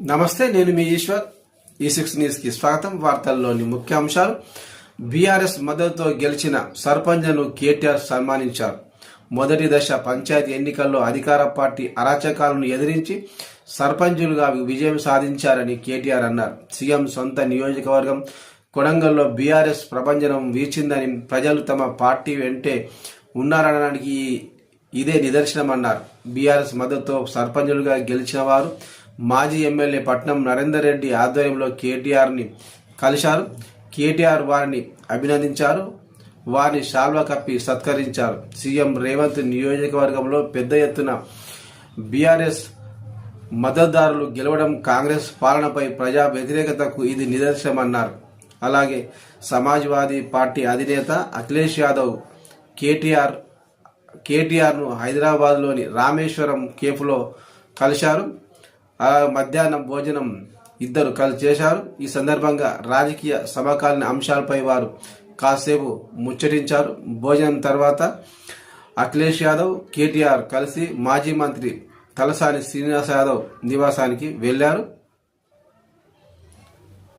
నమస్తే నేను మీ ఈశ్వర్. ఈ సిక్స్ న్యూస్కి స్వాగతం. వార్తల్లోని ముఖ్యాంశాలు. బీఆర్ఎస్ మద్దతుతో గెలిచిన సర్పంచ్ను కేటీఆర్ సన్మానించారు. మొదటి దశ పంచాయతీ ఎన్నికల్లో అధికార పార్టీ అరాచకాలను ఎదిరించి సర్పంచులుగా విజయం సాధించారని కేటీఆర్ అన్నారు. సీఎం సొంత నియోజకవర్గం కొడంగల్లో బీఆర్ఎస్ ప్రపంచం వీచిందని ప్రజలు తమ పార్టీ వెంటే ఉన్నారనడానికి ఇదే నిదర్శనమన్నారు. బీఆర్ఎస్ మద్దతుతో సర్పంచులుగా గెలిచిన వారు మాజీ ఎమ్మెల్యే పట్నం నరేందర్ రెడ్డి ఆధ్వర్యంలో కేటీఆర్ని కలిశారు. కేటీఆర్ వారిని అభినందించారు. వారిని శాల్వా కప్పి సత్కరించారు. సీఎం రేవంత్ నియోజకవర్గంలో పెద్ద ఎత్తున బీఆర్ఎస్ మద్దతుదారులు గెలవడం కాంగ్రెస్ పాలనపై ప్రజా వ్యతిరేకతకు ఇది నిదర్శనమన్నారు. అలాగే సమాజ్వాదీ పార్టీ అధినేత అఖిలేష్ యాదవ్ కేటీఆర్ కేటీఆర్ను హైదరాబాద్లోని రామేశ్వరం కేఫ్లో కలిశారు. ఆ మధ్యాహ్నం భోజనం ఇద్దరు కలిసి చేశారు. ఈ సందర్భంగా రాజకీయ సమకాలీన అంశాలపై వారు కాసేపు ముచ్చటించారు. భోజనం తర్వాత అఖిలేష్ యాదవ్ కేటీఆర్ కలిసి మాజీ మంత్రి తలసాని శ్రీనివాస్ యాదవ్ నివాసానికి వెళ్ళారు